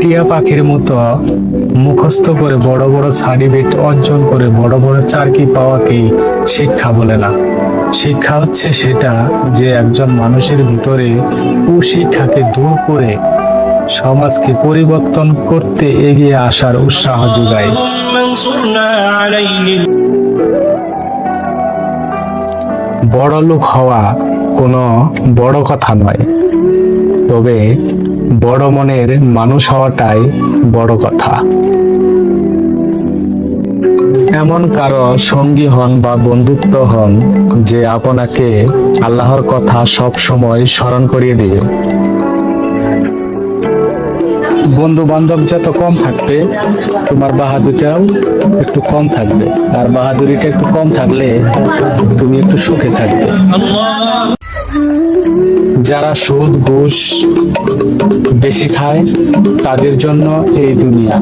টিয়া পাখির মতো মুখস্থ করে বড় বড় সার্টিফিকেট অর্জন করে বড় বড় চারকি পাওয়াকেই শিক্ষা বলে না। শিক্ষা হচ্ছে সেটা যে একজন মানুষের ভিতরে কুশিক্ষাকে দূর করে সমাজকে পরিবর্তন করতে এগিয়ে আসার উৎসাহ যোগায়। বড় লোক হওয়া কোনো বড় কথা নয়। তবে বড় মনের মানুষ হওয়াটাই বড় কথা। এমন কারও সঙ্গী হন বা বন্ধুত্ব হন যে আপনাকে আল্লাহর কথা সব সময় স্মরণ করিয়ে দিবে। বন্ধু বান্ধব যত কম থাকবে, তোমার বাহাদুরিটাও একটু কম থাকবে। আর বাহাদুরিটা একটু কম থাকলে তুমি একটু সুখে থাকবে। যারা সুদ, ঘুষ বেশি খায়, তাদের জন্য এই দুনিয়া।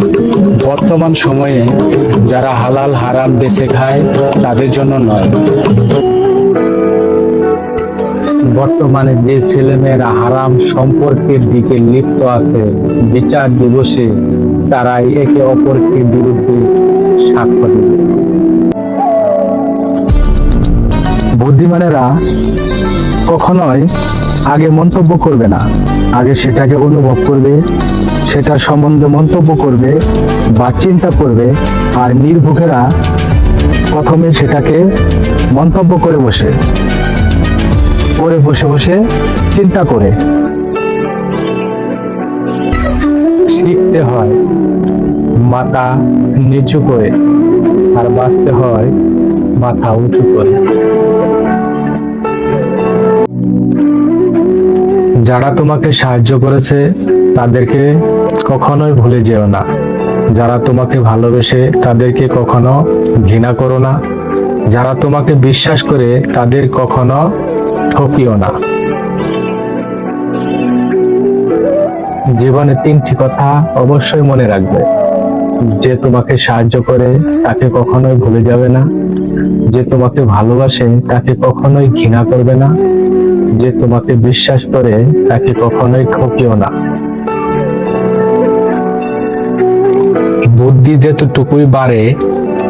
বর্তমান সময়ে যারা হালাল, হারাম বেছে খায়, তাদের জন্য নয়। বর্তমানে যে ছেলেমেয়েরা হারাম সম্পর্কের দিকে লিপ্ত আছে, বিচার দিবসে তারাই একে অপরকে বিরুদ্ধে সাক্ষ্য বুদ্ধিমানেরা কখনোই আগে মন্তব্য করবে না। আগে সেটাকে অনুভব করবে সেটার সম্বন্ধে মন্তব্য করবে বা চিন্তা করবে, আর নির্ভুকেরা প্রথমে সেটাকে মন্তব্য করে বসে। করে বসে বসে চিন্তা করে। শিখতে হয়, মাথা নিচু করে, আর বাঁচতে হয় মাথা উঁচু করে। যারা তোমাকে সাহায্য করেছে, তাদেরকে কখনোই ভুলে যেও না। যারা তোমাকে ভালোবেসে, তাদেরকে কখনো ঘৃণা করো না। যারা তোমাকে বিশ্বাস করে, তাদের কখনো ঠকিও না। জীবনে তিনটি কথা অবশ্যই মনে রাখবে। যে তোমাকে সাহায্য করে, তাকে কখনোই ভুলে যাবে না। যে তোমাকে ভালোবাসে তাকে কখনোই ঘৃণা করবে না। যে তোমাকে বিশ্বাস করে তাকে কখনোই ঠকিও না। বুদ্ধি যেতটুকুই বাড়ে,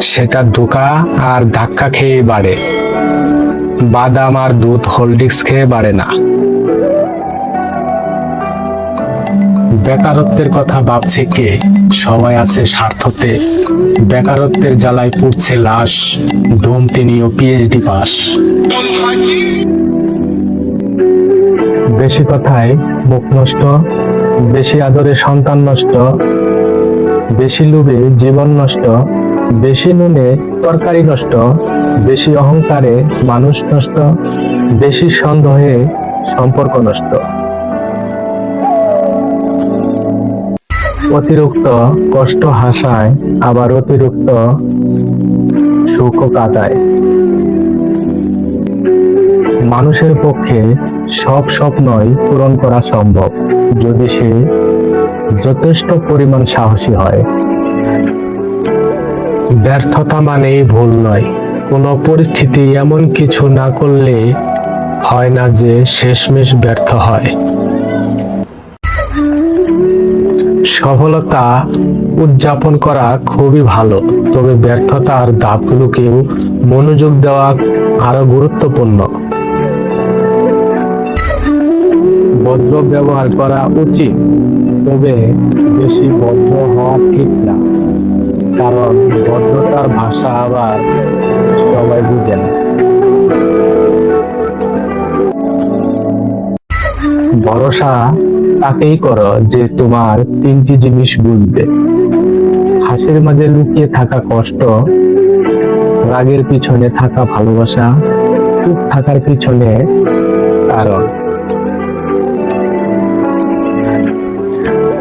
সেটা ধোকা আর ধাক্কা খেয়ে বাড়ে। বাদাম আর দুধ হোল্ডিক্স খেয়ে বাড়ে না। বেকারত্বের কথা ভাবছে কে? সবাই আছে স্বার্থতে। বেকারত্বের জ্বালায় পুড়ছে লাশ ডোম তিনিও পিএইচডি পাস। বেশি কথায় মুখ নষ্ট, বেশি আদরে সন্তান নষ্ট, বেশি লোভে জীবন নষ্ট, বেশি নুনে তরকারি নষ্ট, বেশি অহংকারে মানুষ নষ্ট, বেশি সন্দেহে সম্পর্ক নষ্ট। অতিরিক্ত কষ্ট হাসায়, আবার অতিরিক্ত সুখ কাটায়। মানুষের পক্ষে সব স্বপ্নই পূরণ করা সম্ভব, যদি সে যথেষ্ট পরিমাণ সাহসী হয়। ব্যর্থতা মানেই ভুল নয়। কোনো পরিস্থিতি এমন কিছু না করলে হয় না যে শেষমেশ ব্যর্থ হয়। সফলতা উদযাপন করা খুবই ভালো। তবে ব্যর্থতার ধাপগুলোকেও মনোযোগ দেওয়া আরও গুরুত্বপূর্ণ। ভদ্র ব্যবহার করা উচিত, তবে বেশি ভদ্র হওয়া ঠিক না। কারণ ভদ্রতার ভাষা আবার সবাই বুঝে না। ভরসা তাকেই করো যে তোমার তিনটি জিনিস বুঝবে। হাসির মাঝে লুকিয়ে থাকা কষ্ট, রাগের পিছনে থাকা ভালোবাসা, চুপ থাকার পিছনে কারণ।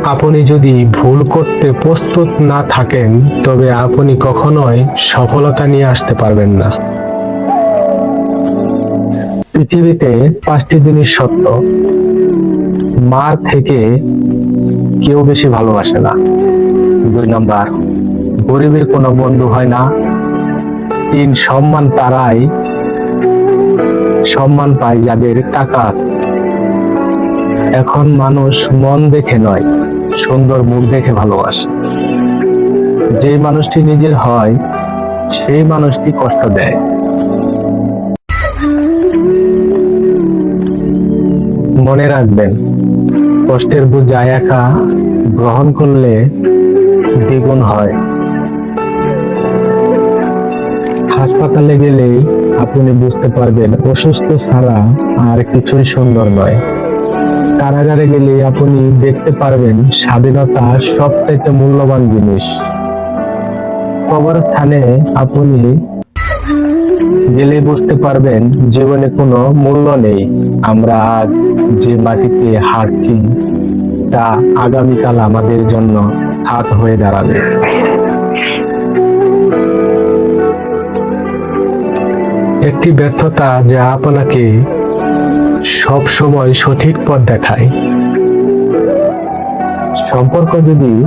আপনি যদি ভুল করতে প্রস্তুত না থাকেন, তবে আপনি কখনোই সফলতা নিয়ে আসতে পারবেন না। পৃথিবীতে পাঁচটি জিনিস সত্য। মার থেকে কেউ বেশি ভালোবাসে না। দুই নম্বর, গরিবের কোনো বন্ধু হয় না। তিন, সম্মান তারাই, সম্মান পায় যাদের টাকা আছে। এখন মানুষ মন দেখে নয়, সুন্দর মুখ দেখে ভালোবাসে। যে মানুষটি নিজের হয়, সেই মানুষটি কষ্ট দেয়। মনে রাখবেন, কষ্টের বোঝা একা, গ্রহণ করলে দ্বিগুণ হয়। হাসপাতালে গেলেই আপনি বুঝতে পারবেন, অসুস্থ ছাড়া আর কিছুই সুন্দর নয়। কারাগারে গেলে আপনি দেখতে পারবেন, স্বাধীনতা সবথেকে মূল্যবান জিনিস। কবরস্থানে আপনি গেলে বুঝতে পারবেন, জীবনে কোনো মূল্য নেই। আমরা আজ যে মাটিতে হাঁটছি, তা আগামীকাল আমাদের জন্য হাত হয়ে দাঁড়াবে। একটি ব্যর্থতা যা আপনাকে সব সময় সঠিক পথ দেখায়। সম্পর্ক যদি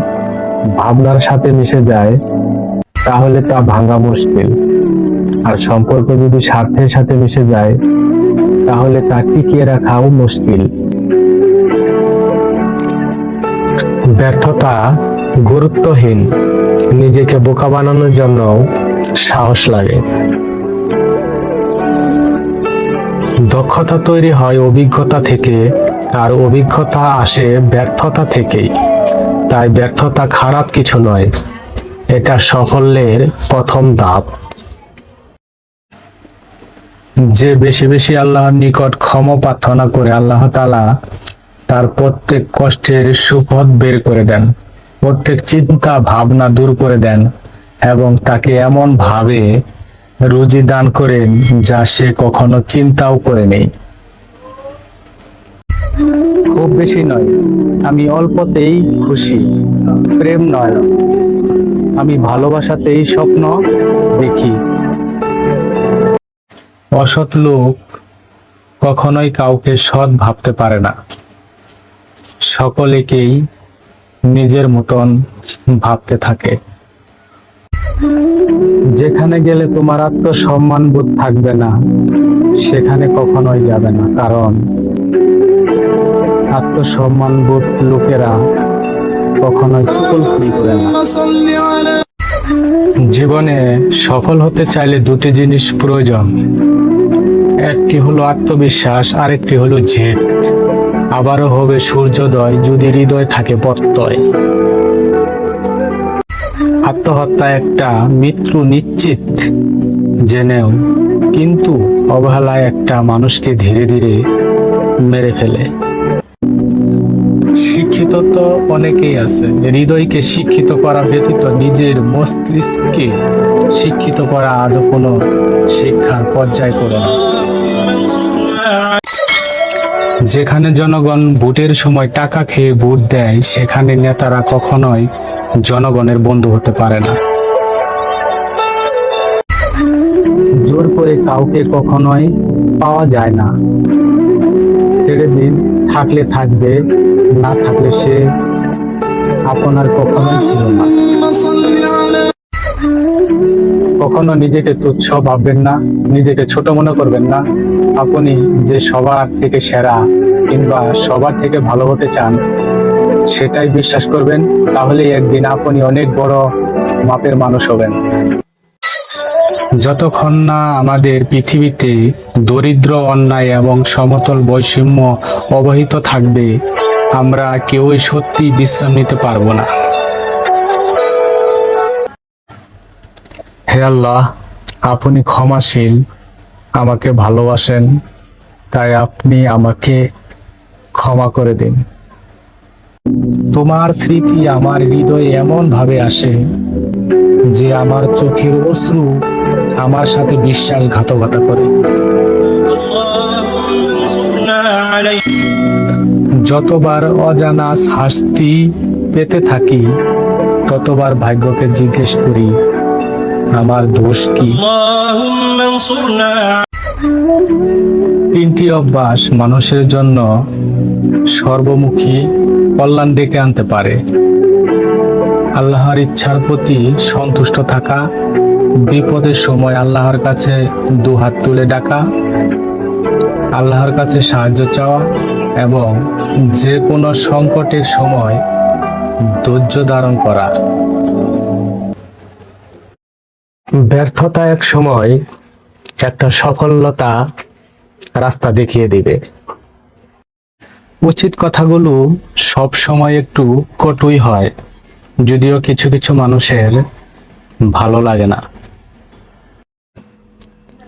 ভাবনার সাথে মিশে যায়, তাহলে তা ভাঙা মুশকিল। আর সম্পর্ক যদি স্বার্থের সাথে মিশে যায় তাহলে তা টিকিয়ে রাখাও মুশকিল। ব্যর্থতা গুরুত্বহীন। নিজেকে বোকা বানানোর জন্য সাহস লাগে। দক্ষতা তৈরি হয় অভিজ্ঞতা থেকে, আর অভিজ্ঞতা আসে ব্যর্থতা থেকেই। তাই ব্যর্থতা খারাপ কিছু নয়, এটা সাফল্যের প্রথম ধাপ। যে বেশি বেশি আল্লাহর নিকট ক্ষমা প্রার্থনা করে আল্লাহ তাআলা তার প্রত্যেক কষ্টের সুপথ বের করে দেন, প্রত্যেক চিন্তা ভাবনা দূর করে দেন এবং তাকে এমন ভাবে রুজি দান করেন যা সে কখনো চিন্তাও করে নেই। খুব বেশি নয়, আমি অল্পতেই খুশি, প্রেম নয়, আমি ভালোবাসাতেই স্বপ্ন দেখি। অসৎ লোক কখনোই কাউকে সৎ ভাবতে পারে না। সকলেকেই নিজের মতন ভাবতে থাকে। যেখানে গেলে তোমার আত্মসম্মান বোধ থাকবে না, সেখানে কখনোই যাবে না। কারণ আত্মসম্মান বোধ লোকেরা কখনোই ফুলফুলি করে না। জীবনে সফল হতে চাইলে দুটি জিনিস প্রয়োজন। একটি হলো আত্মবিশ্বাস, আরেকটি হলো জেদ। আবারও হবে সূর্যোদয়, যদি হৃদয় থাকে প্রত্যয়। আত্মহত্যা একটা মৃত্যু নিশ্চিত, জেনেও, কিন্তু অবহেলায় একটা মানুষকে ধীরে ধীরে মেরে ফেলে। শিক্ষিত তো অনেকেই আছে। হৃদয়কে শিক্ষিত করা ব্যতীত নিজের মস্তিষ্ককে শিক্ষিত করা আদৌ কোনো শিক্ষার পর্যায় করে না। যেখানে জনগণ ভোটের সময় টাকা খেয়ে ভোট দেয়, সেখানে নেতারা কখনোই জনগণের বন্ধু হতে পারে না। জোর করে কাউকে কখনোই পাওয়া যায় না। ছেড়ে দিন থাকলে থাকবে। না থাকলে সে আপনার কখনোই ছিল না। কখনো নিজেকে তুচ্ছ ভাববেন না, নিজেকে ছোট মনে করবেন না। আপনি যে সবার থেকে সেরা কিংবা সবার থেকে ভালো হতে চান, সেটাই বিশ্বাস করবেন। তাহলে একদিন আপনি অনেক বড় মাপের মানুষ হবেন। যতক্ষণ না আমাদের পৃথিবীতে দরিদ্র, অন্যায় এবং সমতল বৈষম্য অবহিত থাকবে আমরা কেউই সত্যি বিশ্রাম নিতে পারব না। হে আল্লাহ, আপনি ক্ষমাশীল, আমাকে ভালোবাসেন, তাই আপনি আমাকে ক্ষমা করে দিন। তোমার স্মৃতি আমার হৃদয়ে এমনভাবে আসে যে আমার চোখের অশ্রু আমার সাথে বিশ্বাসঘাতকতা করে। যতবার অজানা শাস্তি পেতে থাকি ততবার ভাগ্যকে জিজ্ঞেস করি আমার দোষ কি? তিনটি অভ্যাস মানুষের জন্য সর্বমুখী কল্যাণ ডেকে আনতে পারে। আল্লাহর ইচ্ছার প্রতি সন্তুষ্ট থাকা বিপদের সময় আল্লাহর কাছে দুহাত তুলে ডাকা আল্লাহর কাছে সাহায্য চাওয়া এবং যে কোনো সংকটের সময় ধৈর্য ধারণ করা। ব্যর্থতা এক সময় একটা সফলতা রাস্তা দেখিয়ে দিবে। উচিত কথাগুলো সব সময় একটু কটুই হয়, যদিও কিছু কিছু মানুষের ভালো লাগে না।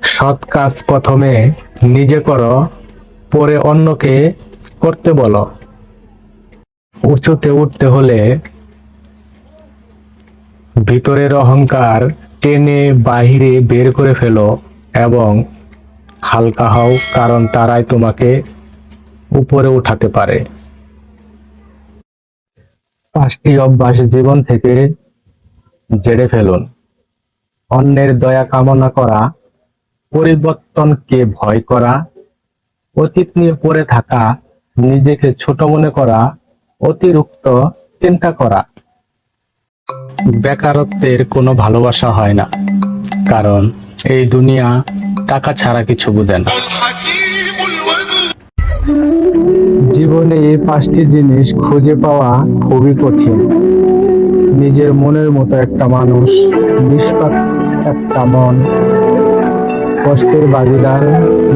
সৎ কাজ প্রথমে নিজে করো, পরে অন্যকে করতে বলো। উঁচুতে উঠতে হলে ভিতরের অহংকার টেনে বাহিরে বের করে ফেলো এবং হালকা হও, কারণ তারাই তোমাকে উপরে উঠাতে পারে। পাঁচটি অভ্যাস জীবন থেকে জেড়ে ফেলুন। অন্যের দয়া কামনা করা, পরিবর্তনকে ভয় করা, অতীত নিয়ে পড়ে থাকা নিজেকে ছোট মনে করা, অতিরিক্ত চিন্তা করা। বেকারত্বের কোনো ভালোবাসা হয় না, কারণ এই দুনিয়া টাকা ছাড়া কিছু বোঝে না। জীবনে এই পাঁচটি জিনিস খুঁজে পাওয়া খুবই কঠিন। নিজের মনের মতো একটা মানুষ, নিষ্পাপ একটা মন, কষ্টের বাজিদার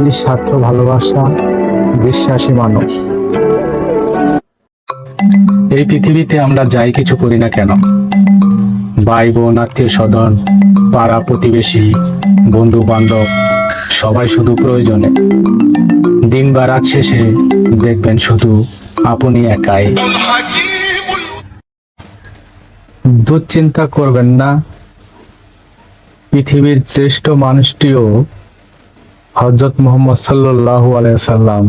নিঃস্বার্থ ভালোবাসা বিশ্বাসী মানুষ। এই পৃথিবীতে আমরা যাই কিছু করি না কেন? ভাই বোন আত্মীয় স্বজন পাড়া প্রতিবেশী বন্ধু বান্ধব সবাই শুধু প্রয়োজনে। দিন বা রাত শেষে দেখবেন শুধু আপনি একাই। দুশ্চিন্তা করবেন না। পৃথিবীর শ্রেষ্ঠ মানুষটিও হজরত মোহাম্মদ সাল্লাহ আলাইসাল্লাম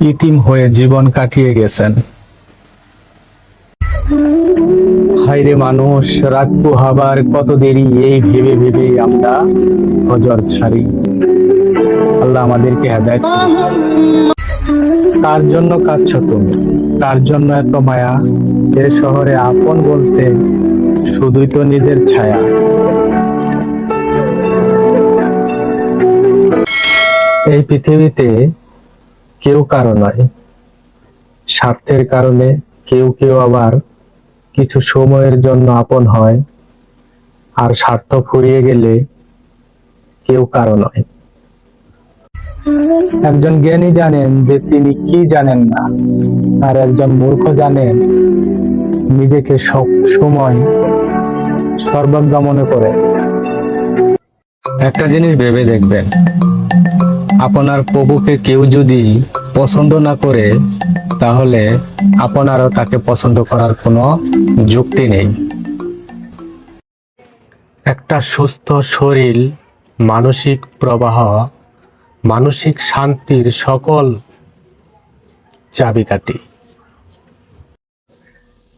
ইতিম হয়ে জীবন কাটিয়ে গেছেন। হাইরে মানুষ রাত পোহাবার কত দেরি, এই ভেবে ভেবে আমরা হজর ছাড়ি। আল্লাহ আমাদেরকে হেদায়ত কার জন্য কাঁদছ তুমি। কার জন্য এত মায়া। এ শহরে আপন বলতে শুধুই তো নিজের ছায়া। এই পৃথিবীতে কেউ কারও নয়। স্বার্থের কারণে কেউ কেউ আবার কিছু সময়ের জন্য আপন হয়, আর স্বার্থ ফুরিয়ে গেলে কেউ কারও নয়। একজন জ্ঞানী জানেন যে তিনি কি জানেন না, আর একজন মূর্খ জানেন নিজেকে সব সময় সর্বজ্ঞ মনে করে। একটা জিনিস ভেবে দেখবেন, আপনার প্রভুকে কেউ যদি পছন্দ না করে তাহলে আপনারও তাকে পছন্দ করার কোনো যুক্তি নেই। একটা সুস্থ শরীর মানসিক প্রবাহ মানসিক শান্তির সকল চাবিকাঠি।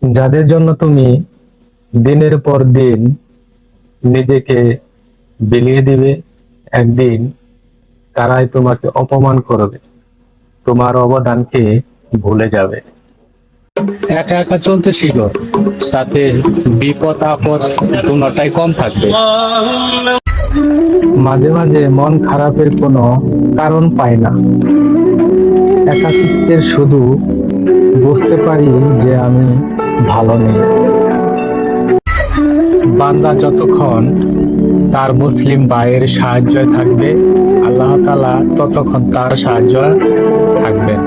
যাদের জন্য তুমি দিনের পর দিন নিজেকে বিলিয়ে দিবে একদিন তারাই তোমাকে অপমান করবে। তোমার অবদানকে ভুলে যাবে। একা একা চলতে শিখো তাতে বিপদ আপদ দুটাই কম থাকবে। মাঝে মাঝে মন খারাপের কোনো কারণ পায় না। একাকিত্বের শুধু বুঝতে পারি যে আমি ভালো নেই। বান্দা যতক্ষণ তার মুসলিম ভাইয়ের সাহায্য থাকবে আল্লাহ তালা ততক্ষণ তার সাহায্য থাকবেন।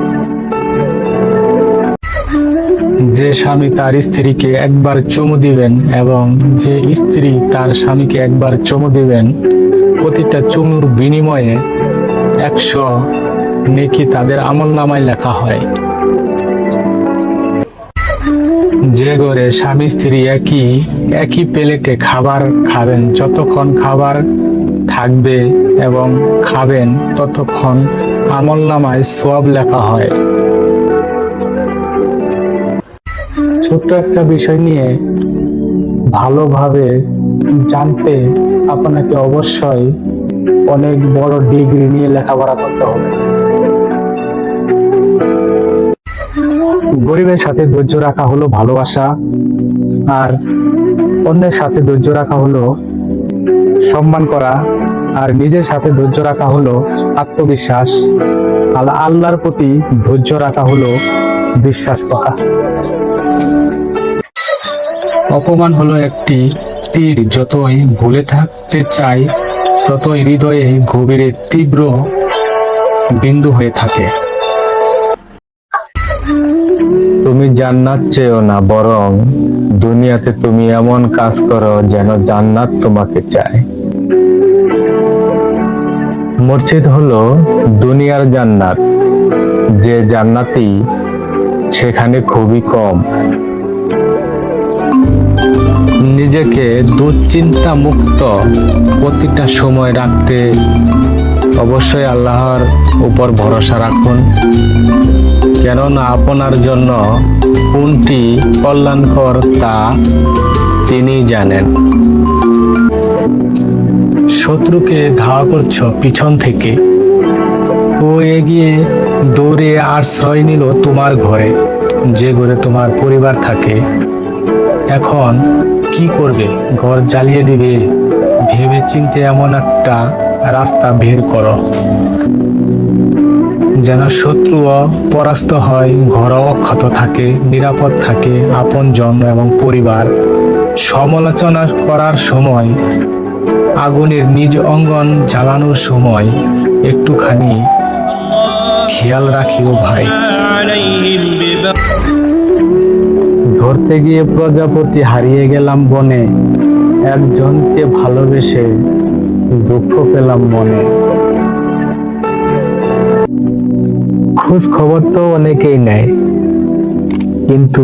যে স্বামী তার স্ত্রীকে একবার চুমু দিবেন এবং যে স্ত্রী তার স্বামীকে একবার চুমু দিবেন, প্রতিটা চুমুর বিনিময়ে একশো নেকি তাদের আমল নামায় লেখা হয়। যে ঘরে স্বামী স্ত্রী একই একই প্লেটে খাবার খাবেন, যতক্ষণ খাবার থাকবে এবং খাবেন ততক্ষণ আমল নামায় সব লেখা হয়। ছোট্ট একটা বিষয় নিয়ে ভালোভাবে জানতে আপনাকে অবশ্যই অনেক বড় ডিগ্রি নিয়ে লেখাপড়া করতে হবে। গরিবের সাথে ধৈর্য রাখা হলো ভালোবাসা, আর অন্যের সাথে ধৈর্য রাখা হলো সম্মান করা আর নিজের সাথে ধৈর্য রাখা হলো আত্মবিশ্বাস। আল- আল্লাহর প্রতি ধৈর্য রাখা হলো বিশ্বাস করা। অপমান হলো একটি তীর। যতই ভুলে থাকতে চাই, ততই হৃদয়ে গভীরে তীব্র বিন্দু হয়ে থাকে। তুমি জান্নাত চেয়েও না, বরং দুনিয়াতে তুমি এমন কাজ করো যেন জান্নাত তোমাকে চায়। মসজিদ হলো দুনিয়ার জান্নাত। যে জান্নাতি সেখানে খুবই কম। নিজেকে দুশ্চিন্তা মুক্ত প্রতিটা সময় রাখতে অবশ্যই আল্লাহর উপর ভরসা রাখুন। কেননা আপনার জন্য কোনটি কল্যাণকর তা তিনি জানেন। শত্রুকে ধাওয়া করছ পিছন থেকে। ও এগিয়ে দৌড়ে আশ্রয় নিল তোমার ঘরে, যে ঘরে তোমার পরিবার থাকে। এখন কি করবে? ঘর জ্বালিয়ে দিবে? ভেবে চিনতে এমন একটা রাস্তা বের করো। যেন শত্রুও পরাস্ত হয় ঘর অক্ষত থাকে, নিরাপদ থাকে আপন জন এবং পরিবার। সমালোচনা করার সময় আগুনের নিজ অঙ্গন জ্বালানোর সময় একটুখানি খেয়াল রাখিও ভাই। ধরতে গিয়ে প্রজাপতি হারিয়ে গেলাম বনে, একজনকে ভালোবেসে দুঃখ পেলাম মনে। খোঁজ খবর তো অনেকেই নেয়, কিন্তু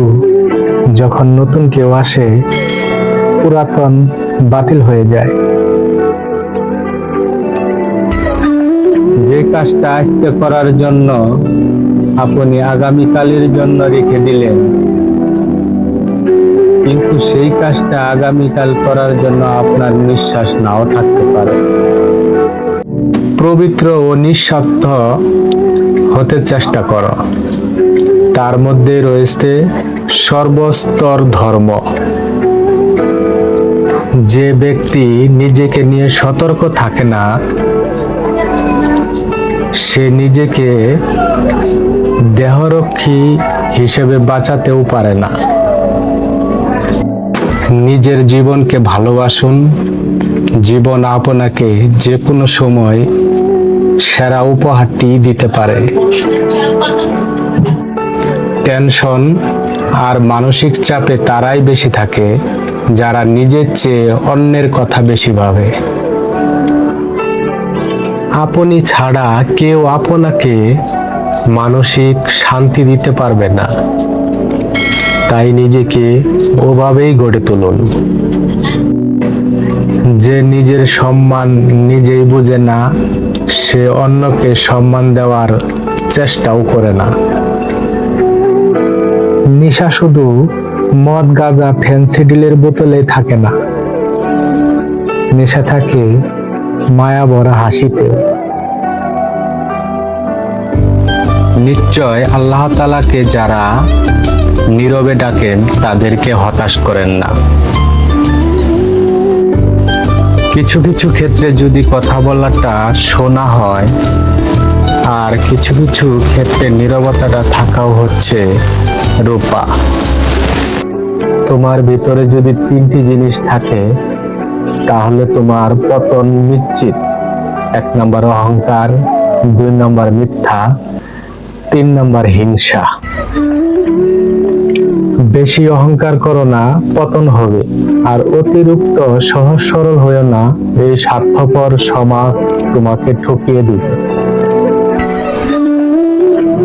যখন নতুন কেউ আসে, পুরাতন বাতিল হয়ে যায়। যে কাজটা আজকে করার জন্য আপনি আগামীকালের জন্য রেখে দিলেন। কিন্তু সেই কাজটা আগামীকাল করার জন্য আপনার নিঃশ্বাস নাও থাকতে পারে। পবিত্র ও নিঃস্বার্থ হতে চেষ্টা করো। তার মধ্যে রয়েছে সর্বস্তর ধর্ম। যে ব্যক্তি নিজেকে নিয়ে সতর্ক থাকে না সে নিজেকে দেহরক্ষী হিসেবে বাঁচাতেও পারে না। নিজের জীবনকে ভালোবাসুন। জীবন আপনাকে যে কোনো সময় সেরা উপহারটি দিতে পারে। টেনশন আর মানসিক চাপে তারাই বেশি থাকে, যারা নিজের চেয়ে অন্যের কথা বেশি ভাবে। আপনি ছাড়া কেউ আপনাকে মানসিক শান্তি দিতে পারবে না। তাই নিজেকে ওভাবেই গড়ে তুলুন। যে নিজের সম্মান নিজেই বুঝে না, সে অন্যকে সম্মান দেওয়ার চেষ্টাও করে না। নিশা শুধু মদ, গাঁজা ফেন্সিডিলের বোতলে থাকে না। নেশা থাকে মায়া ভরা হাসিতে। নিশ্চয় আল্লাহ তালাকে যারা নীরবে ডাকেন, তাদেরকে হতাশ করেন না। কিছু কিছু ক্ষেত্রে যদি কথা বলাটা শোনা হয়, আর কিছু কিছু ক্ষেত্রে নীরবতাটা থাকাও হচ্ছে রূপা। তোমার ভিতরে যদি তিনটি জিনিস থাকে তাহলে তোমার পতন নিশ্চিত। এক নম্বর অহংকার, দুই নম্বর মিথ্যা, তিন নম্বর হিংসা। বেশি অহংকার করো না, পতন হবে। আর অতিরিক্ত সহজ সরল হয়েও না, এই স্বার্থপর সমাজ তোমাকে ঠকিয়ে দিবে।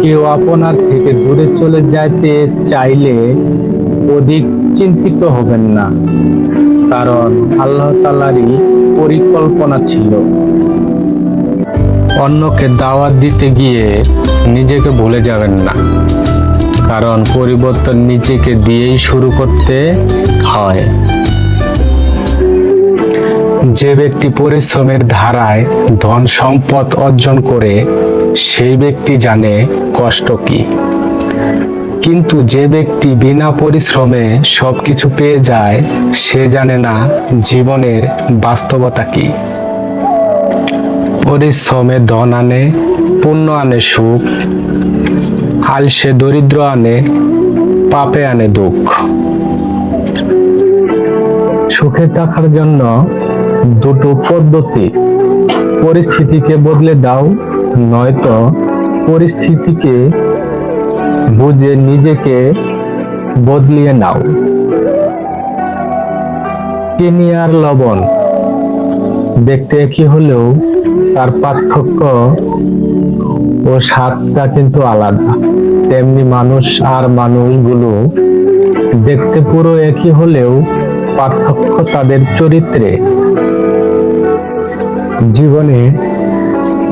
কেউ আপনার থেকে দূরে চলে যাইতে চাইলে অধিক চিন্তিত হবেন না। কারণ আল্লাহ তালারই পরিকল্পনা ছিল। অন্যকে দাওয়াত দিতে গিয়ে নিজেকে ভুলে যাবেন না। কারণ পরিবর্তন নিজেকে দিয়েই শুরু করতে হয়। যে ব্যক্তি পরিশ্রমের ধারায় ধন সম্পদ অর্জন করে, সেই ব্যক্তি জানে কষ্ট কি। কিন্তু যে ব্যক্তি বিনা পরিশ্রমে সবকিছু পেয়ে যায়, সে জানে না জীবনের বাস্তবতা কি। পরিশ্রমে ধন আনে, পুণ্য আনে সুখ, আলসে দরিদ্র আনে, পাপে আনে দুঃখ। সুখে থাকার জন্য দুটো পদ্ধতি। পরিস্থিতিকে বদলে দাও, নয়তো পরিস্থিতিকে বুঝে নিজেকে বদলিয়ে নাও। চিনি আর লবণ। দেখতে একই হলেও তার পার্থক্য ও স্বাদটা কিন্তু আলাদা। তেমনি মানুষ আর মানুষগুলো দেখতে পুরো একই হলেও পার্থক্য তাদের চরিত্রে। জীবনে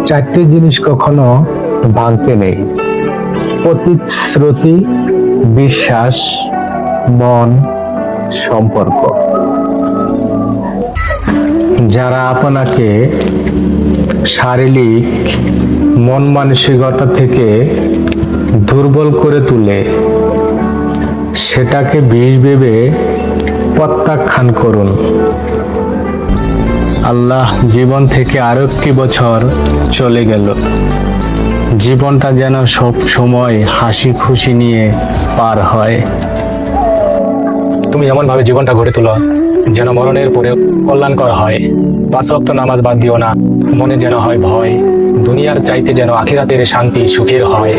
চারটি জিনিস কখনো ভাঙতে নেই। প্রতিশ্রুতি, বিশ্বাস, মন, সম্পর্ক। যারা আপনাকে শারীরিক, মন মানসিকতা থেকে দুর্বল করে তুলে, সেটাকে বিষ ভেবে প্রত্যাখ্যান করুন। আল্লাহ জীবন থেকে আরও একটি বছর চলে গেল। জীবনটা যেন সব সময় হাসি খুশি নিয়ে পার হয়। তুমি এমন ভাবে জীবনটা গড়ে তোলো, যেন মরণের পরে কল্যাণকর হয়। পাঁচ ওয়াক্ত নামাজ বাদ দিও না, মনে যেন হয় ভয়। দুনিয়ার চাইতে যেন আখিরাতের শান্তি সুখের হয়।